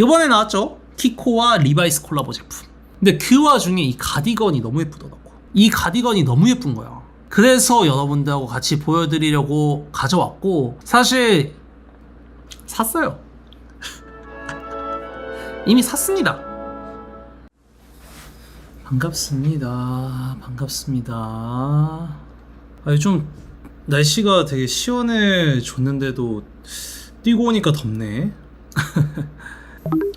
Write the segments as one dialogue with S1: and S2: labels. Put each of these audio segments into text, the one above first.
S1: 이번에 나왔죠? 키코와 리바이스 콜라보 제품. 근데 그 와중에 이 가디건이 너무 예쁘더라고. 이 가디건이 너무 예쁜 거야. 그래서 여러분들하고 같이 보여드리려고 가져왔고 사실 샀어요. 이미 샀습니다. 반갑습니다. 반갑습니다. 아니 좀 날씨가 되게 시원해졌는데도 뛰고 오니까 덥네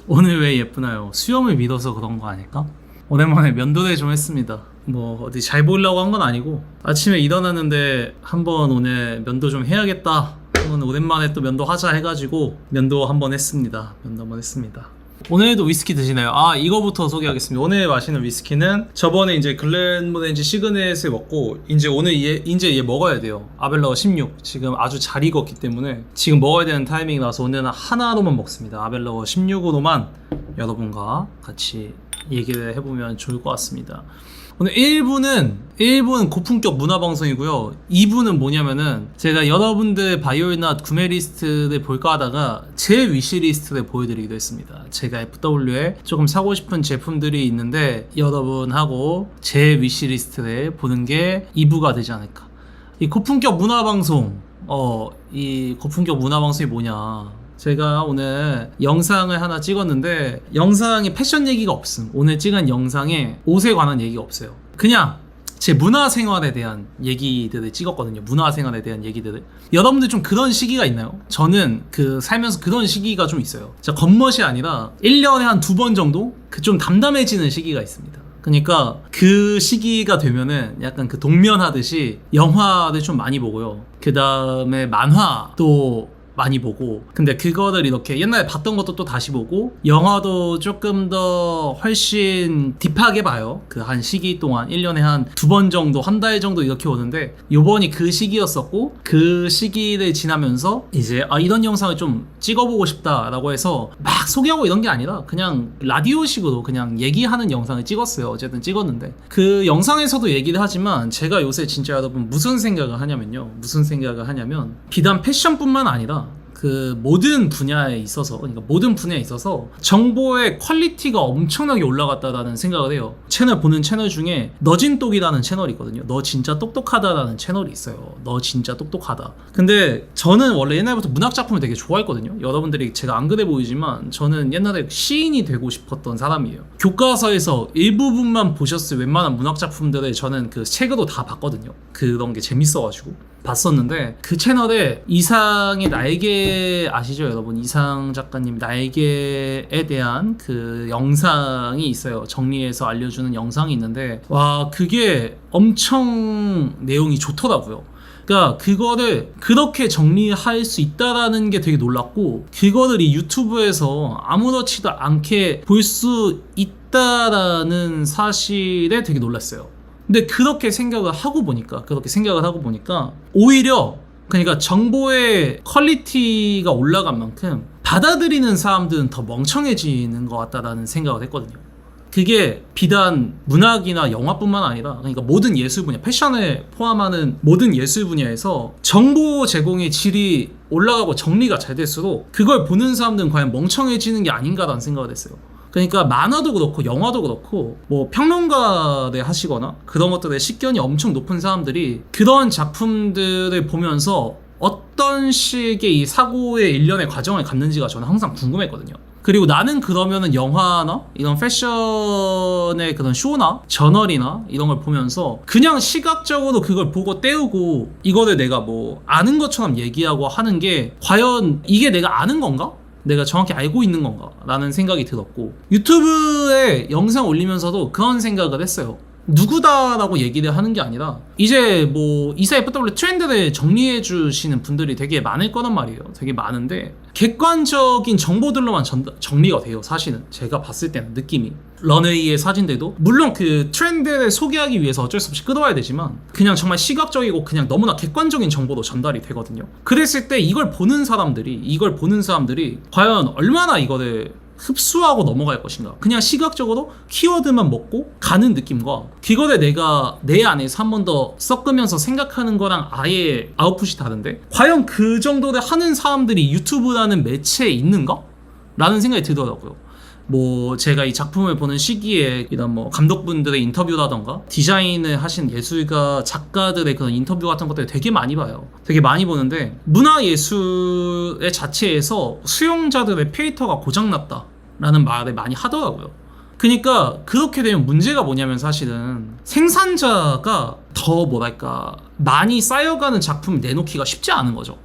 S1: 오늘 왜 예쁘나요? 수염을 믿어서 그런 거 아닐까? 오랜만에 면도를 좀 했습니다. 뭐 어디 잘 보이려고 한 건 아니고 아침에 일어났는데 한번 오늘 면도 좀 해야겠다. 한번 오랜만에 또 면도 하자 해가지고 면도 한번 했습니다. 면도 한번 했습니다. 오늘도 위스키 드시나요? 아 이거부터 소개하겠습니다. 오늘 마시는 위스키는 저번에 이제 글렌모렌지 시그넷을 먹고 이제 오늘 얘 이제 얘 먹어야 돼요. 아벨라워 16 지금 아주 잘 익었기 때문에 지금 먹어야 되는 타이밍이라서 오늘은 하나로만 먹습니다. 아벨라워 16으로만 여러분과 같이 얘기를 해보면 좋을 것 같습니다. 오늘 1부는 1부는 고품격 문화 방송이고요. 2부는 뭐냐면은 제가 여러분들 바이올낫 구매 리스트를 볼까 하다가 제 위시 리스트를 보여드리기도 했습니다. 제가 FW에 조금 사고 싶은 제품들이 있는데 여러분하고 제 위시 리스트를 보는 게 2부가 되지 않을까. 이 고품격 문화 방송 어 이 고품격 문화 방송이 뭐냐 제가 오늘 영상을 하나 찍었는데 영상에 패션 얘기가 없음. 오늘 찍은 영상에 옷에 관한 얘기가 없어요. 그냥 제 문화생활에 대한 얘기들을 찍었거든요. 문화생활에 대한 얘기들을. 여러분들 좀 그런 시기가 있나요? 저는 그 살면서 그런 시기가 좀 있어요. 자, 겉멋이 아니라 1년에 한 두 번 정도 그 좀 담담해지는 시기가 있습니다. 그러니까 그 시기가 되면은 약간 그 동면하듯이 영화를 좀 많이 보고요. 그 다음에 만화 또 많이 보고. 근데 그거를 이렇게 옛날에 봤던 것도 또 다시 보고 영화도 조금 더 훨씬 딥하게 봐요. 그 한 시기 동안 1년에 한 두 번 정도 한 달 정도 이렇게 오는데 요번이 그 시기였었고 그 시기를 지나면서 이제 아 이런 영상을 좀 찍어보고 싶다라고 해서 막 소개하고 이런 게 아니라 그냥 라디오식으로 그냥 얘기하는 영상을 찍었어요. 어쨌든 찍었는데. 그 영상에서도 얘기를 하지만 제가 요새 진짜 여러분 무슨 생각을 하냐면요. 무슨 생각을 하냐면 비단 패션뿐만 아니라 그 모든 분야에 있어서 그러니까 모든 분야에 있어서 정보의 퀄리티가 엄청나게 올라갔다라는 생각을 해요. 채널 보는 채널 중에 너진똑이라는 채널이 있거든요. 너 진짜 똑똑하다라는 채널이 있어요. 너 진짜 똑똑하다. 근데 저는 원래 옛날부터 문학 작품을 되게 좋아했거든요. 여러분들이 제가 안 그래 보이지만 저는 옛날에 시인이 되고 싶었던 사람이에요. 교과서에서 일부분만 보셨을 웬만한 문학 작품들을 저는 그 책으로 다 봤거든요. 그런 게 재밌어가지고. 봤었는데 그 채널에 이상의 날개 아시죠 여러분? 이상 작가님 날개에 대한 그 영상이 있어요. 정리해서 알려주는 영상이 있는데 와 그게 엄청 내용이 좋더라고요. 그러니까 그거를 그렇게 정리할 수 있다라는 게 되게 놀랐고 그거를 이 유튜브에서 아무렇지도 않게 볼 수 있다라는 사실에 되게 놀랐어요. 근데 그렇게 생각을 하고 보니까 그렇게 생각을 하고 보니까 오히려 그러니까 정보의 퀄리티가 올라간 만큼 받아들이는 사람들은 더 멍청해지는 것 같다라는 생각을 했거든요. 그게 비단 문학이나 영화뿐만 아니라 그러니까 모든 예술 분야, 패션을 포함하는 모든 예술 분야에서 정보 제공의 질이 올라가고 정리가 잘 될수록 그걸 보는 사람들은 과연 멍청해지는 게 아닌가라는 생각을 했어요. 그러니까 만화도 그렇고 영화도 그렇고 뭐 평론가를 하시거나 그런 것들에 식견이 엄청 높은 사람들이 그런 작품들을 보면서 어떤 식의 이 사고의 일련의 과정을 갖는지가 저는 항상 궁금했거든요. 그리고 나는 그러면은 영화나 이런 패션의 그런 쇼나 저널이나 이런 걸 보면서 그냥 시각적으로 그걸 보고 때우고 이거를 내가 뭐 아는 것처럼 얘기하고 하는 게 과연 이게 내가 아는 건가? 내가 정확히 알고 있는 건가? 라는 생각이 들었고 유튜브에 영상 올리면서도 그런 생각을 했어요. 누구다라고 얘기를 하는 게 아니라 이제 뭐 이사 FW 트렌드를 정리해 주시는 분들이 되게 많을 거란 말이에요. 되게 많은데 객관적인 정보들로만 전, 정리가 돼요. 사실은 제가 봤을 때는 느낌이 런웨이의 사진들도 물론 그 트렌드를 소개하기 위해서 어쩔 수 없이 끌어와야 되지만 그냥 정말 시각적이고 그냥 너무나 객관적인 정보로 전달이 되거든요. 그랬을 때 이걸 보는 사람들이 이걸 보는 사람들이 과연 얼마나 이거를 흡수하고 넘어갈 것인가. 그냥 시각적으로 키워드만 먹고 가는 느낌과 그거를 내가 내 안에서 한 번 더 섞으면서 생각하는 거랑 아예 아웃풋이 다른데 과연 그 정도를 하는 사람들이 유튜브라는 매체에 있는가? 라는 생각이 들더라고요. 뭐 제가 이 작품을 보는 시기에 이런 뭐 감독분들의 인터뷰라던가 디자인을 하신 예술가 작가들의 그런 인터뷰 같은 것들 되게 많이 봐요. 되게 많이 보는데 문화 예술의 자체에서 수용자들의 페이터가 고장났다 라는 말을 많이 하더라고요. 그러니까 그렇게 되면 문제가 뭐냐면 사실은 생산자가 더 뭐랄까 많이 쌓여가는 작품을 내놓기가 쉽지 않은 거죠.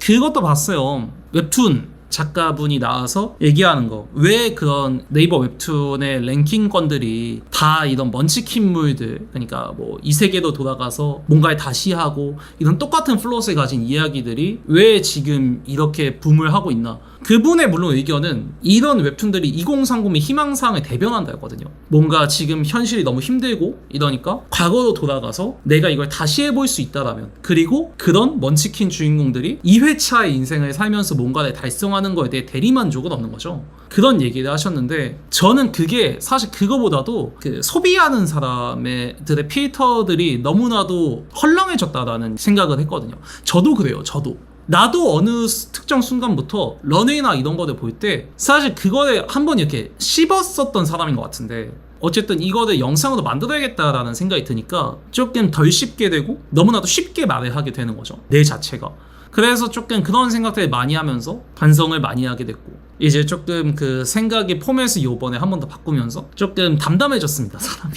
S1: 그것도 봤어요. 웹툰 작가분이 나와서 얘기하는 거. 왜 그런 네이버 웹툰의 랭킹권들이 다 이런 먼치킨물들, 그러니까 뭐 이 세계로 돌아가서 뭔가를 다시 하고 이런 똑같은 플롯을 가진 이야기들이 왜 지금 이렇게 붐을 하고 있나. 그분의 물론 의견은 이런 웹툰들이 2030의 희망사항을 대변한다 했거든요. 뭔가 지금 현실이 너무 힘들고 이러니까 과거로 돌아가서 내가 이걸 다시 해볼 수 있다라면 그리고 그런 먼치킨 주인공들이 2회차의 인생을 살면서 뭔가를 달성하는 거에 대해 대리만족은 없는 거죠. 그런 얘기를 하셨는데 저는 그게 사실 그거보다도 그 소비하는 사람들의 필터들이 너무나도 헐렁해졌다라는 생각을 했거든요. 저도 그래요. 저도. 나도 어느 스- 특정 순간부터 런웨이나 이런 거를 볼 때 사실 그거에 한번 이렇게 씹었었던 사람인 것 같은데 어쨌든 이거를 영상으로 만들어야겠다라는 생각이 드니까 조금 덜 쉽게 되고 너무나도 쉽게 말을 하게 되는 거죠 내 자체가 그래서 조금 그런 생각들을 많이 하면서 반성을 많이 하게 됐고 이제 조금 그 생각의 포맷을 요번에 한 번 더 바꾸면서 조금 담담해졌습니다 사람이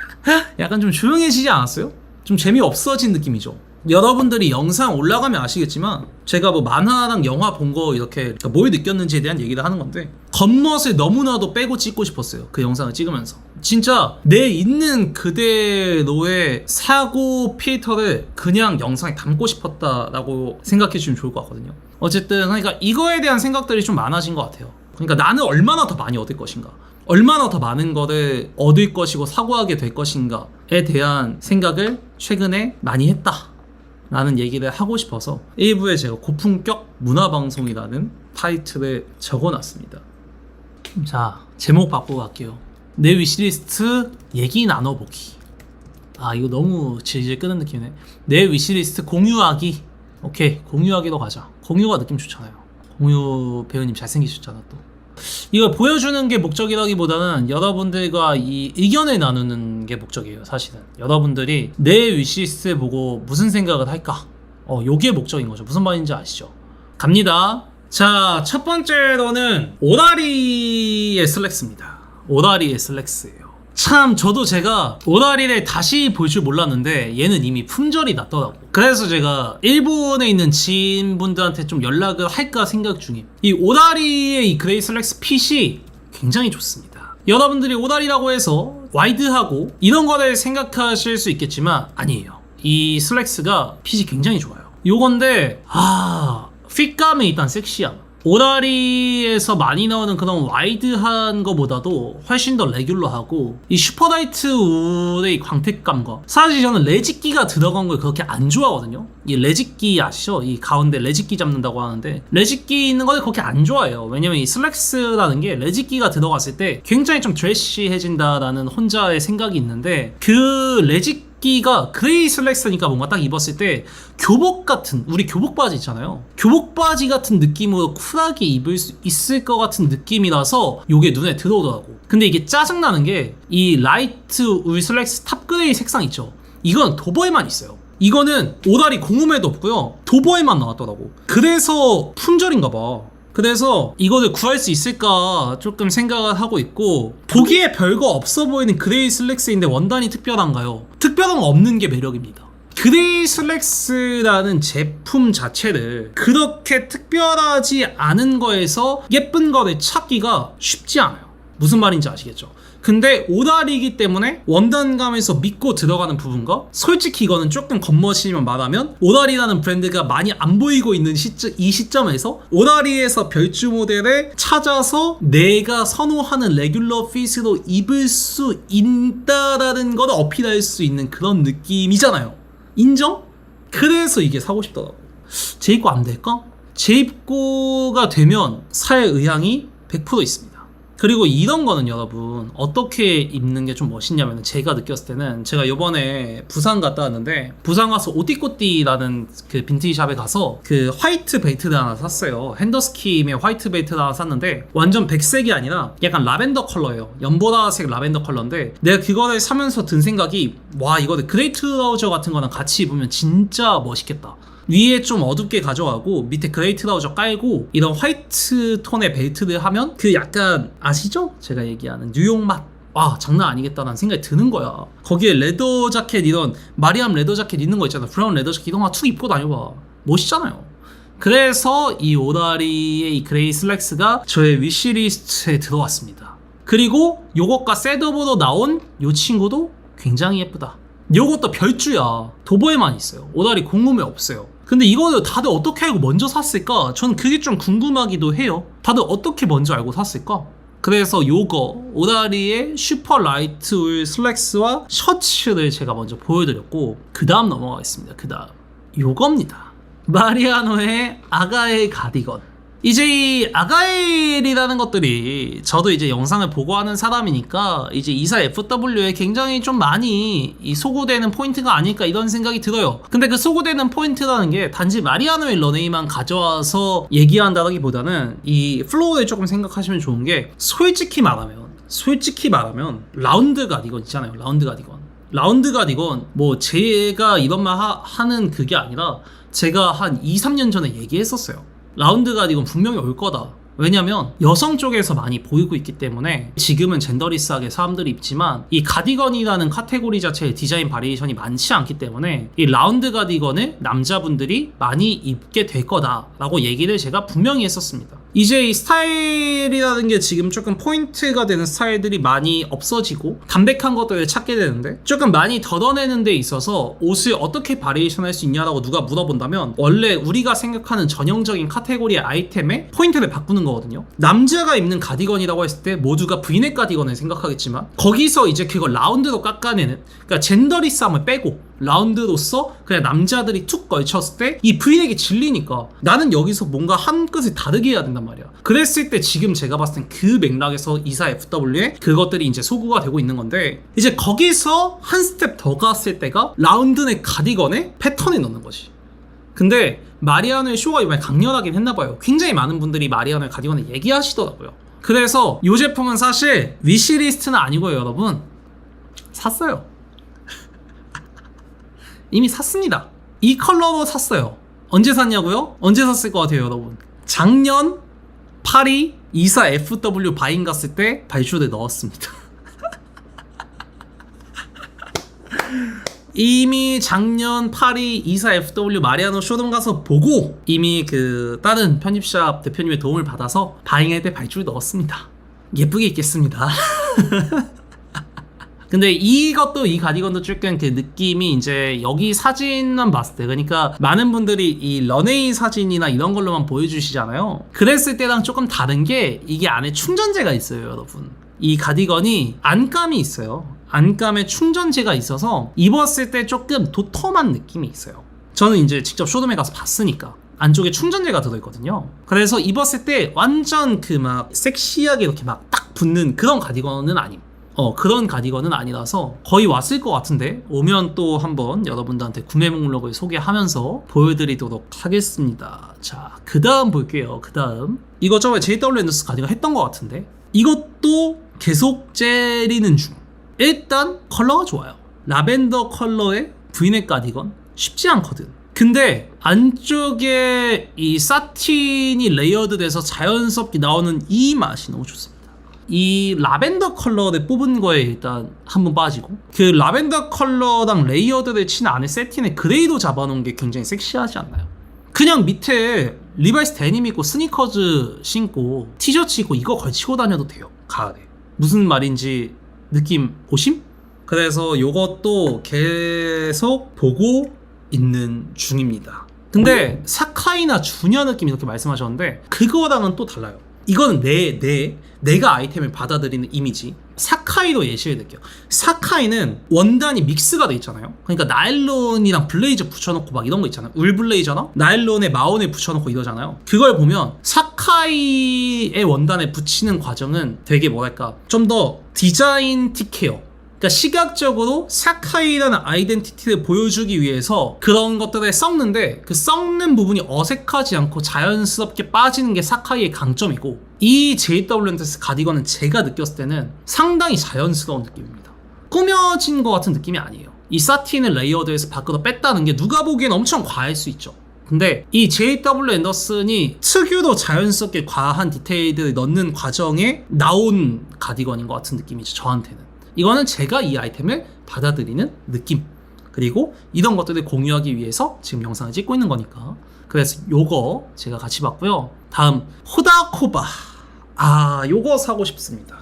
S1: 약간 좀 조용해지지 않았어요? 좀 재미없어진 느낌이죠. 여러분들이 영상 올라가면 아시겠지만 제가 뭐 만화랑 영화 본 거 이렇게 그러니까 뭘 느꼈는지에 대한 얘기를 하는 건데 겉멋을 너무나도 빼고 찍고 싶었어요. 그 영상을 찍으면서 진짜 내 있는 그대로의 사고 필터를 그냥 영상에 담고 싶었다라고 생각해 주시면 좋을 것 같거든요. 어쨌든 그러니까 이거에 대한 생각들이 좀 많아진 것 같아요. 그러니까 나는 얼마나 더 많이 얻을 것인가 얼마나 더 많은 거를 얻을 것이고 사고하게 될 것인가에 대한 생각을 최근에 많이 했다. 라는 얘기를 하고 싶어서 1부에 제가 고품격 문화방송이라는 타이틀을 적어놨습니다. 자, 제목 바꾸고 갈게요. 내 위시리스트 얘기 나눠보기. 아, 이거 너무 질질 끄는 느낌이네. 내 위시리스트 공유하기. 오케이, 공유하기로 가자. 공유가 느낌 좋잖아요. 공유 배우님 잘생기셨잖아, 또. 이걸 보여주는 게 목적이라기보다는 여러분들과 이 의견을 나누는 게 목적이에요, 사실은. 여러분들이 내 위시리스트 보고 무슨 생각을 할까? 어, 요게 목적인 거죠. 무슨 말인지 아시죠? 갑니다. 자, 첫 번째로는 오다리의 슬랙스입니다. 오다리의 슬랙스예요. 참 저도 제가 오다리를 다시 볼 줄 몰랐는데 얘는 이미 품절이 났더라고 그래서 제가 일본에 있는 지인분들한테 좀 연락을 할까 생각 중임 이 오다리의 이 그레이 슬랙스 핏이 굉장히 좋습니다. 여러분들이 오다리라고 해서 와이드하고 이런 거를 생각하실 수 있겠지만 아니에요. 이 슬랙스가 핏이 굉장히 좋아요. 요건데 아 핏감이 일단 섹시함 오다리에서 많이 나오는 그런 와이드한 거보다도 훨씬 더 레귤러하고 이 슈퍼라이트 울의 광택감과 사실 저는 레지끼가 들어간 걸 그렇게 안 좋아하거든요 이 레지끼 아시죠? 이 가운데 레지끼 잡는다고 하는데 레지끼 있는 걸 그렇게 안 좋아해요 왜냐면 이 슬랙스라는 게 레지끼가 들어갔을 때 굉장히 좀 드레시해진다라는 혼자의 생각이 있는데 그 레지 끼 가 그레이 슬랙스니까 뭔가 딱 입었을 때 교복 같은 우리 교복 바지 있잖아요. 교복 바지 같은 느낌으로 쿨하게 입을 수 있을 것 같은 느낌이라서 요게 눈에 들어오더라고. 근데 이게 짜증나는 게 이 라이트 울 슬랙스 탑 그레이 색상 있죠? 이건 도버에만 있어요. 이거는 오다리 공홈에도 없고요. 도버에만 나왔더라고. 그래서 품절인가 봐. 그래서 이거를 구할 수 있을까 조금 생각을 하고 있고 보기에 별거 없어 보이는 그레이 슬랙스인데 원단이 특별한가요? 특별한 거 없는 게 매력입니다. 그레이 슬랙스라는 제품 자체를 그렇게 특별하지 않은 거에서 예쁜 거를 찾기가 쉽지 않아요. 무슨 말인지 아시겠죠? 근데 오다리이기 때문에 원단감에서 믿고 들어가는 부분과 솔직히 이거는 조금 겉멋이만 말하면 오다리라는 브랜드가 많이 안 보이고 있는 시점, 이 시점에서 오다리에서 별주 모델을 찾아서 내가 선호하는 레귤러 핏으로 입을 수 있다라는 걸 어필할 수 있는 그런 느낌이잖아요. 인정? 그래서 이게 사고 싶더라고. 재입고 안 될까? 재입고가 되면 살 의향이 100% 있습니다. 그리고 이런 거는 여러분 어떻게 입는 게 좀 멋있냐면 제가 느꼈을 때는 제가 요번에 부산 갔다 왔는데 부산 가서 오띠꼬띠라는 그 빈티지 샵에 가서 그 화이트 벨트를 하나 샀어요. 핸더스킴의 화이트 벨트를 하나 샀는데 완전 백색이 아니라 약간 라벤더 컬러예요. 연보라색 라벤더 컬러인데 내가 그거를 사면서 든 생각이 와 이거 그레이트 트라우저 같은 거랑 같이 입으면 진짜 멋있겠다 위에 좀 어둡게 가져가고 밑에 그레이 트 라우저 깔고 이런 화이트 톤의 벨트를 하면 그 약간 아시죠? 제가 얘기하는 뉴욕 맛. 와 장난 아니겠다라는 생각이 드는 거야. 거기에 레더 자켓 이런 마리암 레더 자켓 있는 거 있잖아. 브라운 레더 자켓 이런 거 툭 입고 다녀봐. 멋있잖아요. 그래서 이 오다리의 이 그레이 슬랙스가 저의 위시리스트에 들어왔습니다. 그리고 요것과 셋업으로 나온 요 친구도 굉장히 예쁘다. 요것도 별주야. 도보에만 있어요. 오다리 공홈에 없어요. 근데 이거를 다들 어떻게 알고 먼저 샀을까? 전 그게 좀 궁금하기도 해요. 다들 어떻게 먼저 알고 샀을까? 그래서 요거 오다리의 슈퍼 라이트 울 슬랙스와 셔츠를 제가 먼저 보여드렸고 그 다음 넘어가겠습니다. 그 다음 요겁니다. 마리아노의 아가의 가디건. 이제 이 아가일이라는 것들이 저도 이제 영상을 보고 하는 사람이니까 이제 이사 FW에 굉장히 좀 많이 이 소구되는 포인트가 아닐까 이런 생각이 들어요. 근데 그 소구되는 포인트라는 게 단지 마리아노의 런웨이만 가져와서 얘기한다기보다는 이 플로우를 조금 생각하시면 좋은 게 솔직히 말하면 솔직히 말하면 라운드 가디건 있잖아요. 라운드 가디건. 라운드 가디건 뭐 제가 이런 말 하, 하는 그게 아니라 제가 한 2, 3년 전에 얘기했었어요. 라운드 가디건 분명히 올 거다. 왜냐면 여성 쪽에서 많이 보이고 있기 때문에 지금은 젠더리스하게 사람들이 입지만 이 가디건이라는 카테고리 자체의 디자인 바리에이션이 많지 않기 때문에 이 라운드 가디건을 남자분들이 많이 입게 될 거다라고 얘기를 제가 분명히 했었습니다. 이제 이 스타일이라는 게 지금 조금 포인트가 되는 스타일들이 많이 없어지고 담백한 것들을 찾게 되는데 조금 많이 덜어내는 데 있어서 옷을 어떻게 바리에이션 할 수 있냐라고 누가 물어본다면 원래 우리가 생각하는 전형적인 카테고리의 아이템에 포인트를 바꾸는 거거든요. 남자가 입는 가디건이라고 했을 때 모두가 브이넥 가디건을 생각하겠지만 거기서 이제 그걸 라운드로 깎아내는 그러니까 젠더리스함을 빼고 라운드로서 그냥 남자들이 툭 걸쳤을 때이 브이넥이 질리니까 나는 여기서 뭔가 한 끗을 다르게 해야 된단 말이야. 그랬을 때 지금 제가 봤을 땐 그 맥락에서 이사 FW에 그것들이 이제 소구가 되고 있는 건데 이제 거기서 한 스텝 더 갔을 때가 라운드넥 가디건에 패턴을 넣는 거지. 근데 마리아노의 쇼가 이번에 강렬하긴 했나 봐요. 굉장히 많은 분들이 마리아노의 가디건을 얘기하시더라고요. 그래서 이 제품은 사실 위시리스트는 아니고요, 여러분. 샀어요. 이미 샀습니다. 이 컬러로 샀어요. 언제 샀냐고요? 언제 샀을 것 같아요, 여러분? 작년 파리 이사 FW 바인 갔을 때 발쇼를 넣었습니다. 이미 작년 파리 이사 FW 마리아노 쇼룸 가서 보고 이미 그 다른 편집샵 대표님의 도움을 받아서 바잉할 때 발주를 넣었습니다. 예쁘게 입겠습니다. 근데 이것도 이 가디건도 조금 그 느낌이 이제 여기 사진만 봤을 때 그러니까 많은 분들이 이 런웨이 사진이나 이런 걸로만 보여주시잖아요. 그랬을 때랑 조금 다른 게 이게 안에 충전재가 있어요, 여러분. 이 가디건이 안감이 있어요. 안감에 충전재가 있어서 입었을 때 조금 도톰한 느낌이 있어요. 저는 이제 직접 쇼룸에 가서 봤으니까. 안쪽에 충전재가 들어있거든요. 그래서 입었을 때 완전 그 막 섹시하게 이렇게 막 딱 붙는 그런 가디건은 아님. 어, 그런 가디건은 아니라서 거의 왔을 것 같은데 오면 또 한번 여러분들한테 구매 목록을 소개하면서 보여드리도록 하겠습니다. 자, 그 다음 볼게요. 그 다음. 이거 저번에 JW 앤더스 가디건 했던 것 같은데 이것도 계속 째리는 중. 일단 컬러가 좋아요. 라벤더 컬러의 브이넥 가디건 쉽지 않거든. 근데 안쪽에 이 사틴이 레이어드 돼서 자연스럽게 나오는 이 맛이 너무 좋습니다. 이 라벤더 컬러를 뽑은 거에 일단 한 번 빠지고 그 라벤더 컬러랑 레이어드를 친 안에 세틴에 그레이도 잡아놓은 게 굉장히 섹시하지 않나요? 그냥 밑에 리바이스 데님 입고 스니커즈 신고 티셔츠 입고 이거 걸치고 다녀도 돼요 가을에 무슨 말인지 느낌 오심? 그래서 요것도 계속 보고 있는 중입니다 근데 사카이나 주녀 느낌 이렇게 말씀하셨는데 그거랑은 또 달라요 이거는 내, 내 내가 아이템을 받아들이는 이미지. 사카이도 예시를 들게요. 사카이는 원단이 믹스가 돼 있잖아요. 그러니까 나일론이랑 블레이저 붙여놓고 막 이런 거 있잖아요. 울 블레이저나 나일론에 마온에 붙여놓고 이러잖아요. 그걸 보면 사카이의 원단에 붙이는 과정은 되게 뭐랄까 좀 더 디자인 티케어 그러니까 시각적으로 사카이라는 아이덴티티를 보여주기 위해서 그런 것들에 썩는데 그 썩는 부분이 어색하지 않고 자연스럽게 빠지는 게 사카이의 강점이고 이 JWNS 가디건은 제가 느꼈을 때는 상당히 자연스러운 느낌입니다. 꾸며진 것 같은 느낌이 아니에요. 이 사틴을 레이어드에서 밖으로 뺐다는 게 누가 보기엔 엄청 과할 수 있죠. 근데 이 JW 앤더슨이 특유로 자연스럽게 과한 디테일들을 넣는 과정에 나온 가디건인 것 같은 느낌이죠. 저한테는. 이거는 제가 이 아이템을 받아들이는 느낌. 그리고 이런 것들을 공유하기 위해서 지금 영상을 찍고 있는 거니까. 그래서 요거 제가 같이 봤고요. 다음 호다코바. 아, 요거 사고 싶습니다.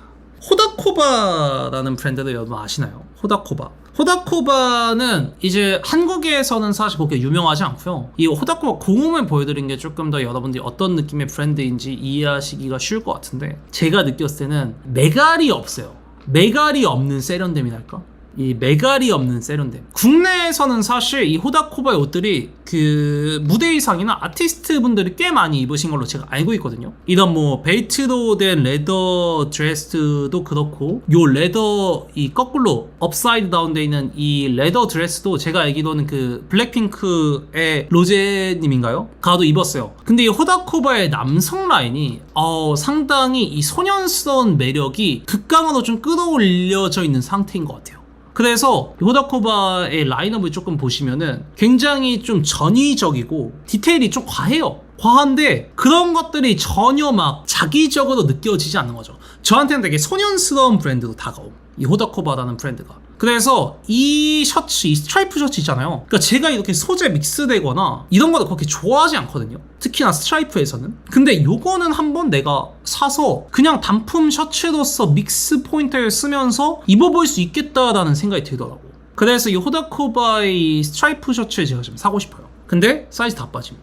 S1: 호다코바라는 브랜드를 여러분 아시나요? 호다코바. 호다코바는 이제 한국에서는 사실 그렇게 유명하지 않고요. 이 호다코바 공홈을 보여드린 게 조금 더 여러분들이 어떤 느낌의 브랜드인지 이해하시기가 쉬울 것 같은데 제가 느꼈을 때는 메갈이 없어요. 메갈이 없는 세련됨이랄까? 이 메갈이 없는 세련됨. 국내에서는 사실 이 호다코바의 옷들이 그 무대 의상이나 아티스트 분들이 꽤 많이 입으신 걸로 제가 알고 있거든요. 이런 뭐 벨트로 된 레더 드레스도 그렇고 요 레더 이 거꾸로 업사이드 다운 돼 있는 이 레더 드레스도 제가 알기로는 그 블랙핑크의 로제님인가요? 가도 입었어요. 근데 이 호다코바의 남성 라인이 어 상당히 이 소년스러운 매력이 극강으로 좀 끌어올려져 있는 상태인 것 같아요. 그래서 호다코바의 라인업을 조금 보시면은 굉장히 좀 전위적이고 디테일이 좀 과해요. 과한데 그런 것들이 전혀 막 자기적으로 느껴지지 않는 거죠. 저한테는 되게 소년스러운 브랜드로 다가옴. 이 호다코바라는 브랜드가. 그래서 이 셔츠, 이 스트라이프 셔츠 있잖아요. 그러니까 제가 이렇게 소재 믹스되거나 이런 거를 그렇게 좋아하지 않거든요. 특히나 스트라이프에서는. 근데 요거는 한번 내가 사서 그냥 단품 셔츠로서 믹스 포인트를 쓰면서 입어볼 수 있겠다라는 생각이 들더라고. 그래서 이 호다코바의 스트라이프 셔츠를 제가 지금 사고 싶어요. 근데 사이즈 다 빠짐.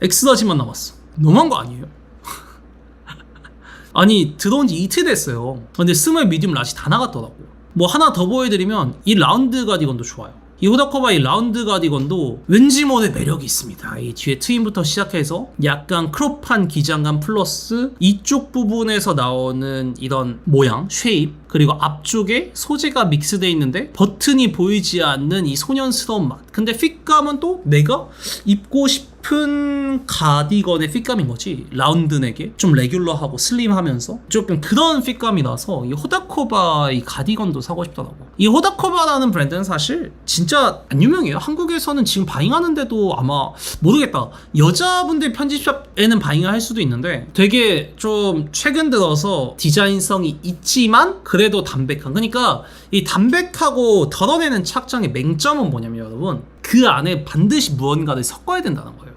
S1: 엑스라지만 남았어. 너무한 거 아니에요? 아니 들어온 지 이틀 됐어요. 근데 스몰, 미디움, 라지 다 나갔더라고. 뭐 하나 더 보여드리면 이 라운드 가디건도 좋아요. 이 호다코바 이 라운드 가디건도 왠지 모를 매력이 있습니다. 이 뒤에 트임부터 시작해서 약간 크롭한 기장감 플러스 이쪽 부분에서 나오는 이런 모양, 쉐입 그리고 앞쪽에 소재가 믹스되어 있는데 버튼이 보이지 않는 이 소년스러운 맛. 근데 핏감은 또 내가 입고 싶 은 가디건의 핏감인 거지. 라운드 넥에 좀 레귤러하고 슬림하면서 조금 그런 핏감이 나서 이 호다코바 이 가디건도 사고 싶더라고. 이 호다코바라는 브랜드는 사실 진짜 안 유명해요. 한국에서는 지금 바잉하는데도 아마 모르겠다. 여자분들 편집샵에는 바잉을 할 수도 있는데 되게 좀 최근 들어서 디자인성이 있지만 그래도 담백한. 그러니까 이 담백하고 덜어내는 착장의 맹점은 뭐냐면 여러분 그 안에 반드시 무언가를 섞어야 된다는 거예요.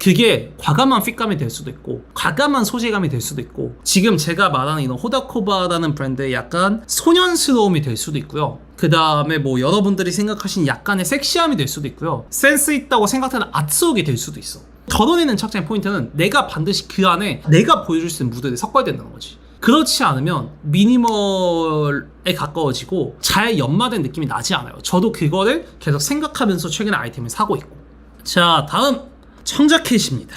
S1: 그게 과감한 핏감이 될 수도 있고 과감한 소재감이 될 수도 있고 지금 제가 말하는 이런 호다코바라는 브랜드의 약간 소년스러움이 될 수도 있고요. 그 다음에 뭐 여러분들이 생각하신 약간의 섹시함이 될 수도 있고요. 센스 있다고 생각하는 아트웍이 될 수도 있어. 덜어내는 착장의 포인트는 내가 반드시 그 안에 내가 보여줄 수 있는 무드를 섞어야 된다는 거지. 그렇지 않으면 미니멀에 가까워지고 잘 연마된 느낌이 나지 않아요. 저도 그거를 계속 생각하면서 최근에 아이템을 사고 있고. 자 다음 청자켓입니다.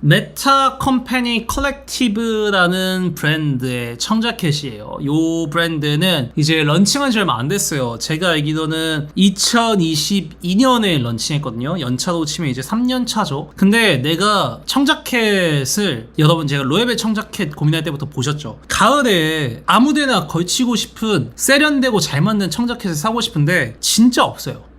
S1: 메타 컴퍼니 컬렉티브라는 브랜드의 청자켓이에요. 이 브랜드는 이제 런칭한 지 얼마 안 됐어요. 제가 알기로는 2022년에 런칭했거든요. 연차로 치면 이제 3년 차죠. 근데 내가 청자켓을 여러분 제가 로에벨 청자켓 고민할 때부터 보셨죠. 가을에 아무데나 걸치고 싶은 세련되고 잘 맞는 청자켓을 사고 싶은데 진짜 없어요.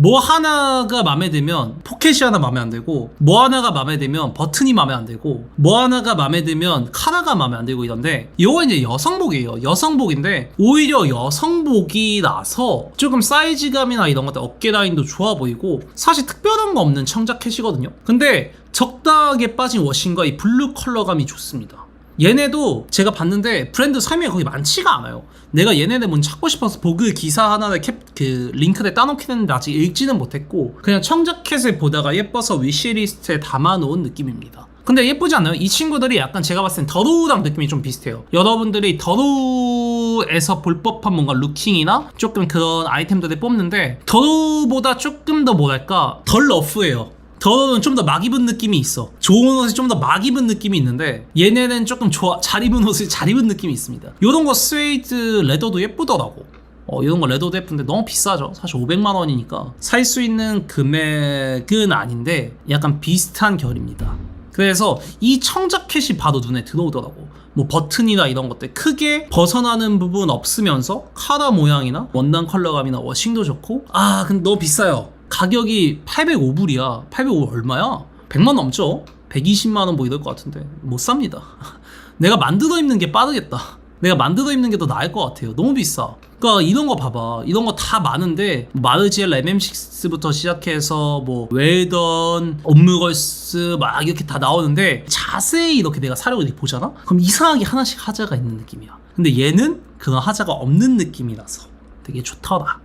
S1: 뭐 하나가 마음에 들면 포켓이 하나 마음에 안 들고 뭐 하나가 마음에 들면 버튼이 마음에 안 들고 뭐 하나가 마음에 들면 카라가 마음에 안 들고 이런데 이거 이제 여성복이에요. 여성복인데 오히려 여성복이라서 조금 사이즈감이나 이런 것들 어깨 라인도 좋아 보이고 사실 특별한 거 없는 청자켓이거든요. 근데 적당하게 빠진 워싱과 이 블루 컬러감이 좋습니다 얘네도 제가 봤는데 브랜드 설명이 거기 많지가 않아요. 내가 얘네들 뭔 찾고 싶어서 보그 기사 하나를 캡, 그 링크에 따놓긴 했는데 아직 읽지는 못했고 그냥 청자켓을 보다가 예뻐서 위시리스트에 담아놓은 느낌입니다. 근데 예쁘지 않나요? 이 친구들이 약간 제가 봤을 땐 더루랑 느낌이 좀 비슷해요. 여러분들이 더루에서 볼 법한 뭔가 루킹이나 조금 그런 아이템들을 뽑는데 더루보다 조금 더 뭐랄까 덜 러프해요. 더러는 좀 더 막 입은 느낌이 있어. 좋은 옷이 좀 더 막 입은 느낌이 있는데 얘네는 조금 좋아 잘 입은 옷을 잘 입은 느낌이 있습니다. 요런 거 스웨이드 레더도 예쁘더라고. 어, 이런 거 레더도 예쁜데 너무 비싸죠. 사실 500만 원이니까 살 수 있는 금액은 아닌데 약간 비슷한 결입니다. 그래서 이 청자켓이 봐도 눈에 들어오더라고. 뭐 버튼이나 이런 것들 크게 벗어나는 부분 없으면서 카라 모양이나 원단 컬러감이나 워싱도 좋고 아 근데 너무 비싸요. 가격이 805불이야. 805불 얼마야? 100만 넘죠? 120만 원 뭐 이럴 것 같은데 못 삽니다. 내가 만들어 입는 게 빠르겠다. 내가 만들어 입는 게 더 나을 것 같아요. 너무 비싸. 그러니까 이런 거 봐봐. 이런 거 다 많은데 마르지엘 MM6부터 시작해서 뭐 웨던, 업무걸스 막 이렇게 다 나오는데 자세히 이렇게 내가 사려고 이렇게 보잖아? 그럼 이상하게 하나씩 하자가 있는 느낌이야. 근데 얘는 그런 하자가 없는 느낌이라서 되게 좋더라.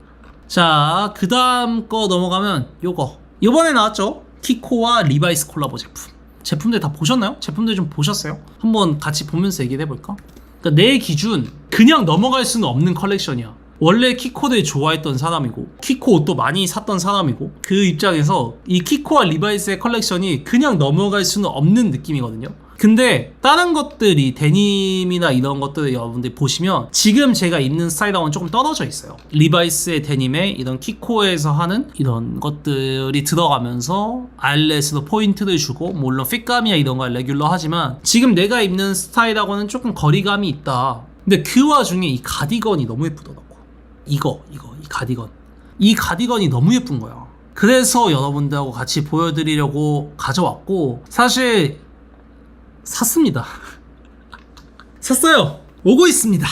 S1: 자, 그 다음 거 넘어가면 요거. 요번에 나왔죠? 키코와 리바이스 콜라보 제품. 제품들 다 보셨나요? 제품들 좀 보셨어요? 한번 같이 보면서 얘기를 해볼까? 그러니까 내 기준 그냥 넘어갈 수는 없는 컬렉션이야. 원래 키코를 좋아했던 사람이고 키코 옷도 많이 샀던 사람이고 그 입장에서 이 키코와 리바이스의 컬렉션이 그냥 넘어갈 수는 없는 느낌이거든요. 근데 다른 것들이 데님이나 이런 것들을 여러분들 보시면 지금 제가 입는 스타일하고는 조금 떨어져 있어요. 리바이스의 데님에 이런 키코에서 하는 이런 것들이 들어가면서 아일렛으로 포인트를 주고 물론 핏감이야 이런 거 레귤러 하지만 지금 내가 입는 스타일하고는 조금 거리감이 있다. 근데 그 와중에 이 가디건이 너무 예쁘더라고. 이거 이거 이 가디건 이 가디건이 너무 예쁜 거야. 그래서 여러분들하고 같이 보여드리려고 가져왔고 사실 샀습니다. 샀어요. 오고 있습니다.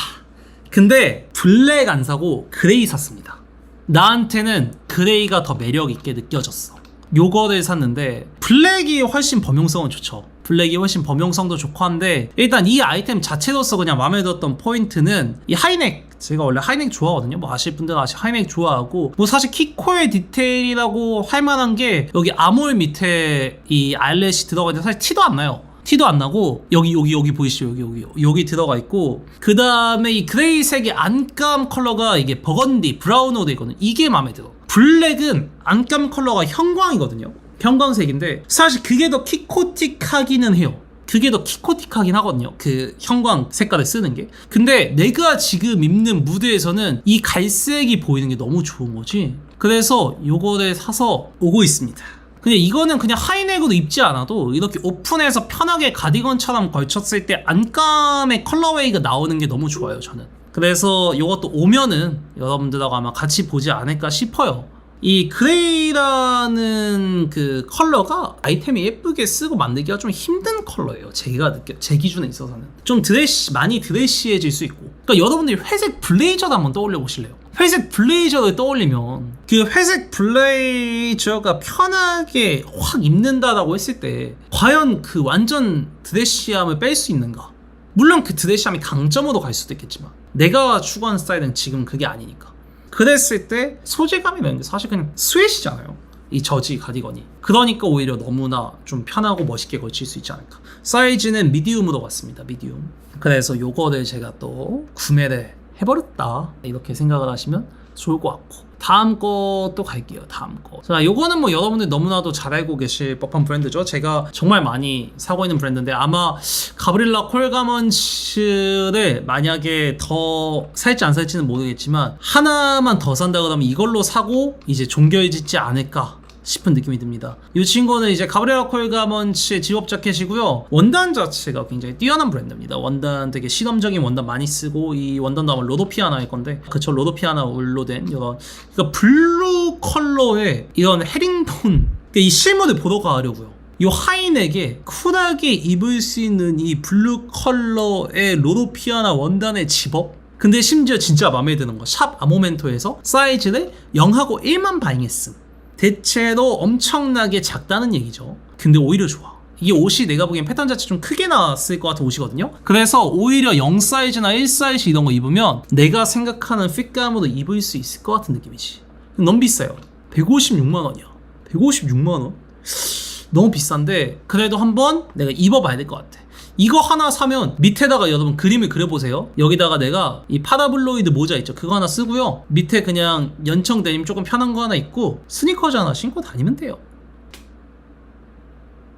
S1: 근데 블랙 안 사고 그레이 샀습니다. 나한테는 그레이가 더 매력 있게 느껴졌어. 요거를 샀는데 블랙이 훨씬 범용성은 좋죠. 블랙이 훨씬 범용성도 좋고 한데 일단 이 아이템 자체로서 그냥 마음에 들었던 포인트는 이 하이넥 제가 원래 하이넥 좋아하거든요. 뭐 아실 분들은 아시 하이넥 좋아하고 뭐 사실 키코의 디테일이라고 할 만한 게 여기 아몰 밑에 이 아일렛이 들어가 있는데 사실 티도 안 나요. 티도 안 나고 여기 여기 여기 보이시죠? 여기 여기 여기 들어가 있고 그 다음에 이 그레이색의 안감 컬러가 이게 버건디 되어 있거든요. 이게 마음에 들어. 블랙은 안감 컬러가 형광이거든요. 형광색인데 사실 그게 더 키코틱하기는 해요. 그게 더 키코틱하긴 하거든요. 그 형광 색깔을 쓰는 게. 근데 내가 지금 입는 무드에서는 이 갈색이 보이는 게 너무 좋은 거지. 그래서 요거를 사서 오고 있습니다 근데 이거는 그냥 하이넥으로 입지 않아도 이렇게 오픈해서 편하게 가디건처럼 걸쳤을 때 안감의 컬러웨이가 나오는 게 너무 좋아요 저는. 그래서 이것도 오면은 여러분들하고 아마 같이 보지 않을까 싶어요. 이 그레이라는 그 컬러가 아이템이 예쁘게 쓰고 만들기가 좀 힘든 컬러예요 제가 느껴 제 기준에 있어서는. 좀 드레시 많이 드레시해질 수 있고. 그러니까 여러분들이 회색 블레이저도 한번 떠올려 보실래요 회색 블레이저를 떠올리면 그 회색 블레이저가 편하게 확 입는다라고 했을 때 과연 그 완전 드레시함을 뺄 수 있는가? 물론 그 드레시함이 강점으로 갈 수도 있겠지만 내가 추구하는 스타일은 지금 그게 아니니까. 그랬을 때 소재감이라는 게 사실 그냥 스웨시잖아요. 이 저지 가디건이. 그러니까 오히려 너무나 좀 편하고 멋있게 걸칠 수 있지 않을까. 사이즈는 미디움으로 왔습니다 미디움. 그래서 요거를 제가 또 구매를 해버렸다. 이렇게 생각을 하시면 좋을 것 같고. 다음 것도 갈게요 다음 거 자 요거는 뭐 여러분들 너무나도 잘 알고 계실 법한 브랜드죠. 제가 정말 많이 사고 있는 브랜드인데 아마 가브릴라 콜가먼츠를 만약에 더 살지 안 살지는 모르겠지만 하나만 더 산다 그러면 이걸로 사고 이제 종결짓지 않을까 싶은 느낌이 듭니다. 이 친구는 이제 가브리엘라 콜가먼츠의 지업 자켓이고요. 원단 자체가 굉장히 뛰어난 브랜드입니다. 원단 되게 실험적인 원단 많이 쓰고 이 원단도 아마 로도피아나일 건데 그쵸 로도피아나 울로 된 이런 그러니까 블루 컬러의 이런 헤링톤 그러니까 이 실물을 보러 가려고요. 이 하이넥에 쿨하게 입을 수 있는 이 블루 컬러의 로도피아나 원단의 집업 근데 심지어 진짜 마음에 드는 거 샵 아모멘토에서 사이즈를 0하고 1만 바잉했음 대체로 엄청나게 작다는 얘기죠. 근데 오히려 좋아. 이게 옷이 내가 보기엔 패턴 자체 좀 크게 나왔을 것 같은 옷이거든요. 그래서 오히려 0 사이즈나 1 사이즈 이런 거 입으면 내가 생각하는 핏감으로 입을 수 있을 것 같은 느낌이지. 너무 비싸요. 156만 원이야. 156만 원? 너무 비싼데 그래도 한번 내가 입어봐야 될 것 같아. 이거 하나 사면 밑에다가 여러분 그림을 그려보세요. 여기다가 내가 이 파라블로이드 모자 있죠. 그거 하나 쓰고요. 밑에 그냥 연청 데님 조금 편한 거 하나 있고 스니커즈 하나 신고 다니면 돼요.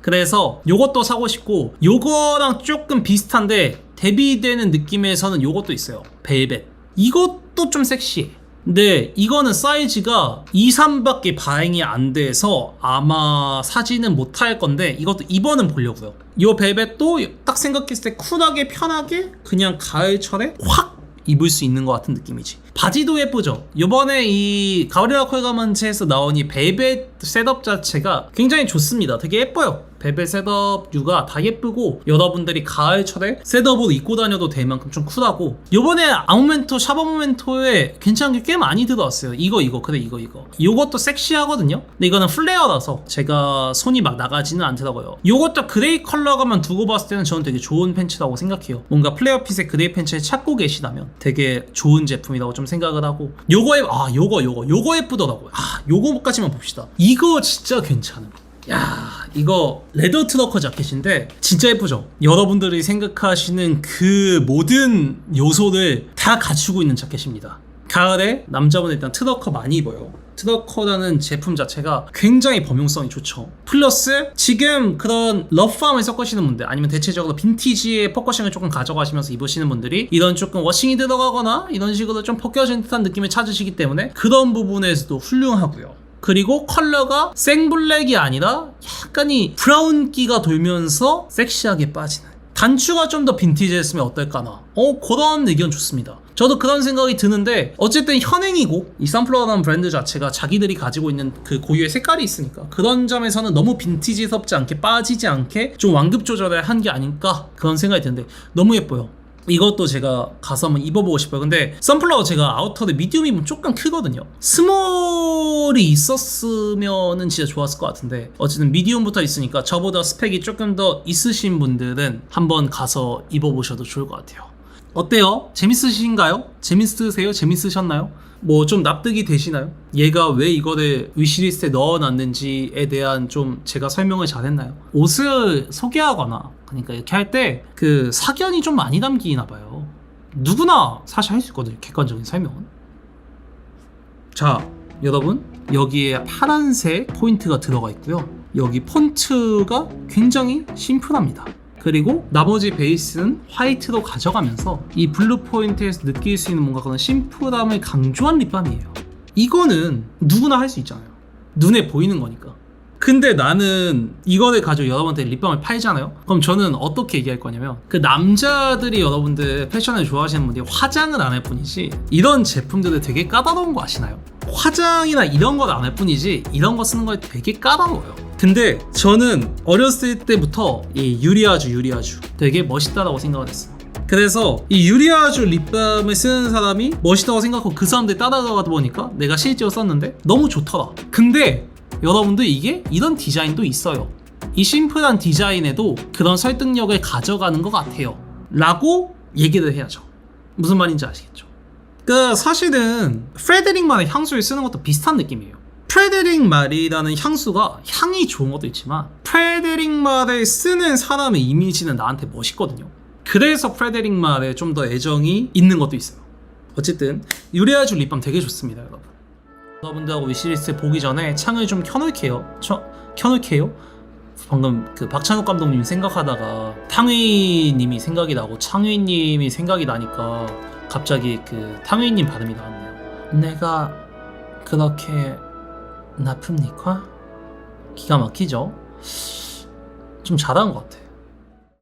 S1: 그래서 요것도 사고 싶고 요거랑 조금 비슷한데 대비되는 느낌에서는 요것도 있어요. 벨벳. 이것도 좀 섹시해. 근데 이거는 사이즈가 2, 3밖에 발행이 안 돼서 아마 사지는 못할 건데 이것도 이번은 보려고요. 요 벨벳도 딱 생각했을 때 쿨하게 편하게 그냥 가을철에 확 입을 수 있는 것 같은 느낌이지. 바지도 예쁘죠. 요번에 이 가브리라 콜가만체에서 나온 이 벨벳 셋업 자체가 굉장히 좋습니다. 되게 예뻐요. 벨벳 셋업 류가 다 예쁘고 여러분들이 가을철에 셋업으로 입고 다녀도 될 만큼 좀 쿨하고 요번에 아모멘토 샤버모멘토에 괜찮은 게 꽤 많이 들어왔어요. 이거 이거 그래 이거 이거. 요것도 섹시하거든요. 근데 이거는 플레어라서 제가 손이 막 나가지는 않더라고요. 요것도 그레이 컬러가만 두고 봤을 때는 저는 되게 좋은 팬츠라고 생각해요. 뭔가 플레어 핏의 그레이 팬츠를 찾고 계시다면 되게 좋은 제품이라고 좀 생각을 하고 요거에 아 요거 요거 요거 예쁘더라고요. 아 요거까지만 봅시다. 이거 진짜 괜찮은. 야 이거 레더 트러커 자켓인데 진짜 예쁘죠? 여러분들이 생각하시는 그 모든 요소를 다 갖추고 있는 자켓입니다. 가을에 남자분은 일단 트러커 많이 입어요. 트러커라는 제품 자체가 굉장히 범용성이 좋죠. 플러스 지금 그런 러프함을 섞으시는 분들 아니면 대체적으로 빈티지의 포커싱을 조금 가져가시면서 입으시는 분들이 이런 조금 워싱이 들어가거나 이런 식으로 좀 벗겨진 듯한 느낌을 찾으시기 때문에 그런 부분에서도 훌륭하고요. 그리고 컬러가 생블랙이 아니라 약간 이 브라운기가 돌면서 섹시하게 빠지는. 단추가 좀 더 빈티지했으면 어떨까나. 어 그런 의견 좋습니다. 저도 그런 생각이 드는데 어쨌든 현행이고 이 선플라워라는 브랜드 자체가 자기들이 가지고 있는 그 고유의 색깔이 있으니까 그런 점에서는 너무 빈티지스럽지 않게 빠지지 않게 좀 완급 조절을 한 게 아닐까 그런 생각이 드는데 너무 예뻐요 이것도 제가 가서 한번 입어보고 싶어요. 근데 선플라워 제가 아우터를 미디움이면 조금 크거든요. 스몰이 있었으면은 진짜 좋았을 것 같은데 어쨌든 미디움부터 있으니까 저보다 스펙이 조금 더 있으신 분들은 한번 가서 입어보셔도 좋을 것 같아요. 어때요? 재밌으신가요? 재밌으세요? 재밌으셨나요? 뭐 좀 납득이 되시나요? 얘가 왜 이거를 위시리스트에 넣어놨는지에 대한 좀 제가 설명을 잘했나요? 옷을 소개하거나 그러니까 이렇게 할 때 그 사견이 좀 많이 담기나 봐요. 누구나 사실 할 수 있거든요. 객관적인 설명은. 자, 여러분 여기에 파란색 포인트가 들어가 있고요. 여기 폰트가 굉장히 심플합니다. 그리고 나머지 베이스는 화이트로 가져가면서 이 블루 포인트에서 느낄 수 있는 뭔가 그런 심플함을 강조한 립밤이에요. 이거는 누구나 할 수 있잖아요. 눈에 보이는 거니까. 근데 나는 이거를 가지고 여러분한테 립밤을 팔잖아요? 그럼 저는 어떻게 얘기할 거냐면 그 남자들이 여러분들 패션을 좋아하시는 분들이 화장을 안 할 뿐이지 이런 제품들을 되게 까다로운 거 아시나요? 화장이나 이런 걸 안 할 뿐이지 이런 거 쓰는 거에 되게 까다로워요. 근데 저는 어렸을 때부터 이 유리아주 유리아주 되게 멋있다라고 생각을 했어요. 그래서 이 유리아주 립밤을 쓰는 사람이 멋있다고 생각하고 그 사람들 따라가다 보니까 내가 실제로 썼는데 너무 좋더라. 근데 여러분들 이게 이런 디자인도 있어요. 이 심플한 디자인에도 그런 설득력을 가져가는 것 같아요. 라고 얘기를 해야죠. 무슨 말인지 아시겠죠? 그 사실은 프레데릭 말의 향수를 쓰는 것도 비슷한 느낌이에요. 프레데릭 말이라는 향수가 향이 좋은 것도 있지만 프레데릭 말을 쓰는 사람의 이미지는 나한테 멋있거든요. 그래서 프레데릭 말에 좀 더 애정이 있는 것도 있어요. 어쨌든 유레아주 립밤 되게 좋습니다, 여러분. 여러분들하고 위시리스트 보기 전에 창을 좀 켜놓을게요. 쳐, 켜놓을게요. 방금 그 박찬욱 감독님 생각하다가 탕웨이님이 생각이 나고 창웨이님이 생각이 나니까 갑자기 그 탕웨이님 발음이 나왔네요. 내가 그렇게 나쁩니까? 기가 막히죠? 좀 잘한 것 같아.